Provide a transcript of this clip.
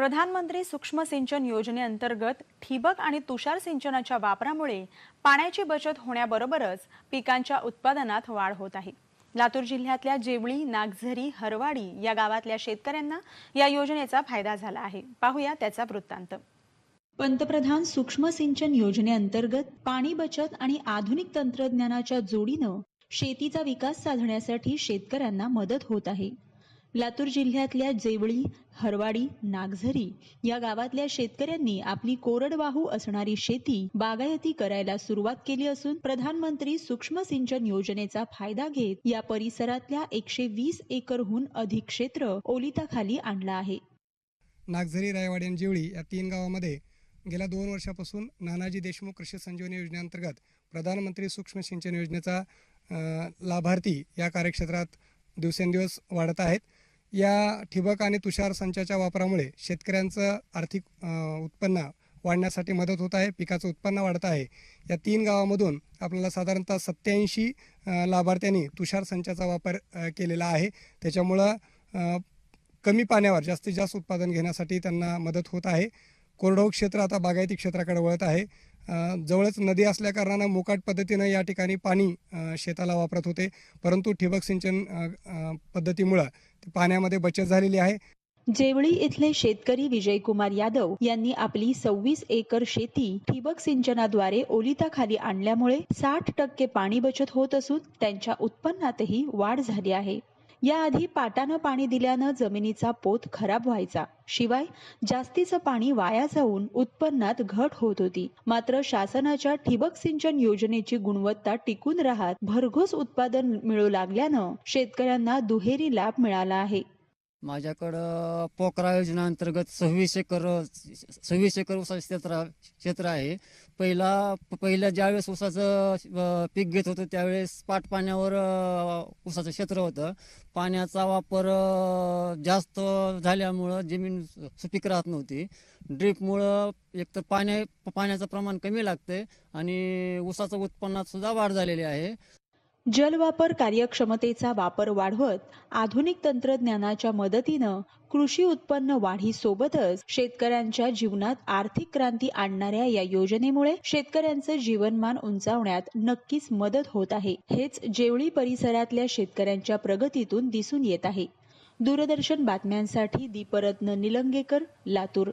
प्रधानमंत्री सूक्ष्म सिंचन योजनेअंतर्गत ठिबक आणि तुषार सिंचनाच्या वापरामुळे पाण्याची बचत होण्याबरोबरच पिकांच्या उत्पादनात वाढ होत आहे. लातूर जिल्ह्यातल्या जेवळी नागझरी हरवाडी या गावातल्या शेतकऱ्यांना या योजनेचा फायदा झाला आहे. पाहूया त्याचा वृत्तांत. पंतप्रधान सूक्ष्म सिंचन योजनेअंतर्गत पाणी बचत आणि आधुनिक तंत्रज्ञानाच्या जोडीनं शेतीचा विकास साधण्यासाठी शेतकऱ्यांना मदत होत आहे. लातूर जिल्ह्यातल्या जेवळी हरवाडी नागझरी या गावातल्या शेतकऱ्यांनी आपली कोरडवाहू असणारी शेती बागायती करायला सुरुवात केली असून प्रधानमंत्री सूक्ष्म सिंचन योजनेचा फायदा घेत या परिसरातल्या एकशे वीस एकरहून अधिक क्षेत्र ओलिताखाली आणलं आहे. नागझरी रायवाडी आणि जेवळी या तीन गावामध्ये गेल्या दोन वर्षापासून नानाजी देशमुख कृषी संजीवनी योजनेअंतर्गत प्रधानमंत्री सूक्ष्म सिंचन योजनेचा लाभार्थी या कार्यक्षेत्रात दिवसेंदिवस वाढत आहेत. या ठिबक आणि तुषार संचाच्या वापरामुळे शेतकऱ्यांचं आर्थिक उत्पन्न वाढण्यासाठी मदत होत आहे पिकाचं उत्पन्न वाढत आहे. या तीन गावामधून आपल्याला साधारणतः सत्याऐंशी लाभार्थ्यांनी तुषार संचाचा वापर केलेला आहे. त्याच्यामुळं कमी पाण्यावर जास्तीत जास्त उत्पादन घेण्यासाठी त्यांना मदत होत आहे. कोरडवाहू क्षेत्र आता बागायती क्षेत्राकडे वळत आहे. जवळच नदी असल्याकारणानं मोकाट पद्धतीनं या ठिकाणी पाणी शेताला वापरत होते. परंतु ठिबक सिंचन पद्धतीमुळं पाण्यामध्ये बचत झालेली आहे. जेवळी इथले शेतकरी विजयकुमार यादव यांनी आपली सव्वीस एकर शेती ठिबक सिंचनाद्वारे ओलिताखाली आणल्यामुळे साठ टक्के पाणी बचत होत असून त्यांच्या उत्पन्नातही वाढ झाली आहे. याआधी पाटानं पाणी दिल्यानं जमिनीचा पोत खराब व्हायचा. शिवाय जास्तीचं पाणी वाया जाऊन उत्पन्नात घट होत होती. मात्र शासनाच्या ठिबक सिंचन योजनेची गुणवत्ता टिकून राहत भरघोस उत्पादन मिळू लागल्यानं शेतकऱ्यांना दुहेरी लाभ मिळाला आहे. माझ्याकडं पोकरा योजनेअंतर्गत सव्वीस एकर सव्वीस एकर ऊसाचे क्षेत्र क्षेत्र आहे. पहिला पहिल्या ज्यावेळेस ऊसाचं पीक घेत होतं त्यावेळेस पाट पाण्यावर ऊसाचं क्षेत्र होतं. पाण्याचा वापर जास्त झाल्यामुळं जमीन सुपीक राहत नव्हती. ड्रीपमुळं एकतर पाण्या पाण्याचं प्रमाण कमी लागते आणि ऊसाचं उत्पन्नात सुद्धा वाढ झालेली आहे. जलवापर कार्यक्षमतेचा वापर वाढवत आधुनिक तंत्रज्ञानाच्या मदतीनं कृषी उत्पन्न वाढीसोबतच शेतकऱ्यांच्या जीवनात आर्थिक क्रांती आणणाऱ्या या योजनेमुळे शेतकऱ्यांचं जीवनमान उंचावण्यात नक्कीच मदत होत आहे. हेच जेवळी परिसरातल्या शेतकऱ्यांच्या प्रगतीतून दिसून येत आहे. दूरदर्शन बातम्यांसाठी दीपरत्न निलंगेकर लातूर.